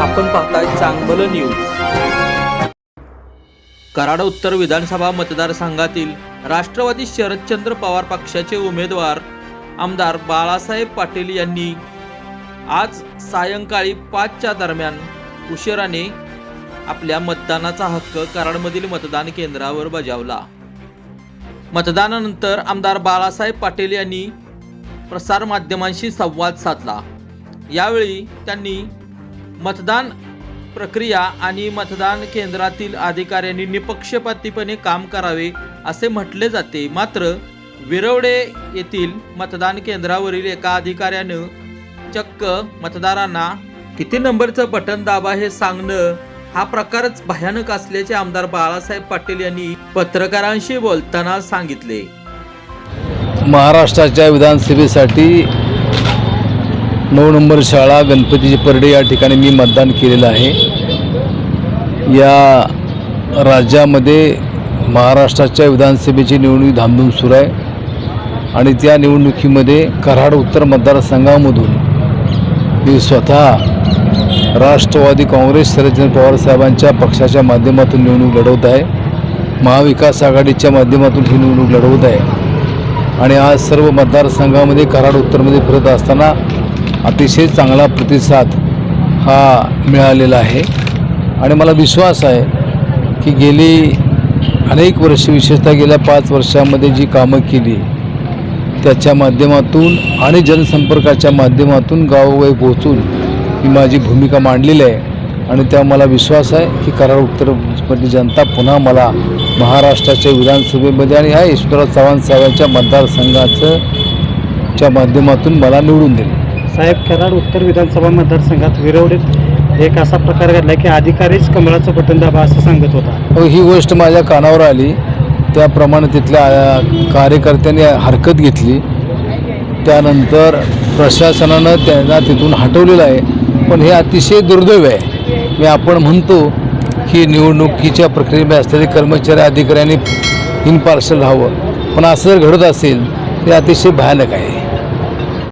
आपण पाहताय चांगलं न्यूज कराड उत्तर विधानसभा मतदारसंघातील राष्ट्रवादी शरदचंद्र पवार पक्षाचे उमेदवार आमदार बाळासाहेब पाटील यांनी आज सायंकाळी पाचच्या दरम्यान उशिराने आपल्या मतदानाचा हक्क कराडमधील मतदान केंद्रावर बजावला. मतदानानंतर आमदार बाळासाहेब पाटील यांनी प्रसारमाध्यमांशी संवाद साधला. यावेळी त्यांनी मतदान प्रक्रिया आणि मतदान केंद्रातील अधिकाऱ्यांनी निपक्षपातीपणे काम करावे असे म्हटले जाते. मात्र विरवडे येथील मतदान केंद्रावरील एका अधिकाऱ्यानं चक्क मतदारांना किती नंबरचं बटन दाबा हे सांगणं हा प्रकारच भयानक असल्याचे आमदार बाळासाहेब पाटील यांनी पत्रकारांशी बोलताना सांगितले. महाराष्ट्राच्या विधानसभेसाठी नऊ नंबर शाळा गणपतीची परडे या ठिकाणी मी मतदान केलेलं आहे. या राज्यामध्ये महाराष्ट्राच्या विधानसभेची निवडणूक धामधूम सुरू आहे. आणि त्या निवडणुकीमध्ये कराड उत्तर मतदारसंघामधून मी स्वतः राष्ट्रवादी काँग्रेस शरदचंद्र पवार साहेबांच्या पक्षाच्या माध्यमातून निवडणूक लढवत आहे. महाविकास आघाडीच्या माध्यमातून ही निवडणूक लढवत आहे. आणि आज सर्व मतदारसंघामध्ये कराड उत्तरमध्ये फिरत असताना अतिशय चांगला प्रतिसाद हा मिळालेला आहे. आणि मला विश्वास आहे की गेली अनेक वर्ष विशेषतः गेल्या पाच वर्षामध्ये जी कामं केली त्याच्या माध्यमातून आणि जनसंपर्काच्या माध्यमातून गावोगावी पोहोचून ही माझी भूमिका मांडलेली आहे. आणि त्या मला विश्वास आहे की कराड उत्तरमधली जनता पुन्हा मला महाराष्ट्राच्या विधानसभेमध्ये आणि ह्या ईश्वरराव चव्हाण साहेबांच्या मतदारसंघाचं च्या माध्यमातून मला निवडून दिले साहेब कराड उत्तर विधानसभा मतदारसंघात विरवडीत एक असा प्रकार घडला की अधिकारीच कमळाचं बटन दाबा असं सांगत होता. ही गोष्ट माझ्या कानावर आली. त्याप्रमाणे तिथल्या कार्यकर्त्यांनी हरकत घेतली. त्यानंतर प्रशासनानं त्यांना तिथून हटवलेलं आहे. पण हे अतिशय दुर्दैव आहे. मी आपण म्हणतो की निवडणुकीच्या प्रक्रियेमध्ये असलेले कर्मचारी अधिकाऱ्यांनी इन पार्सल राहावं. पण असं जर घडत असेल ते अतिशय भयानक आहे.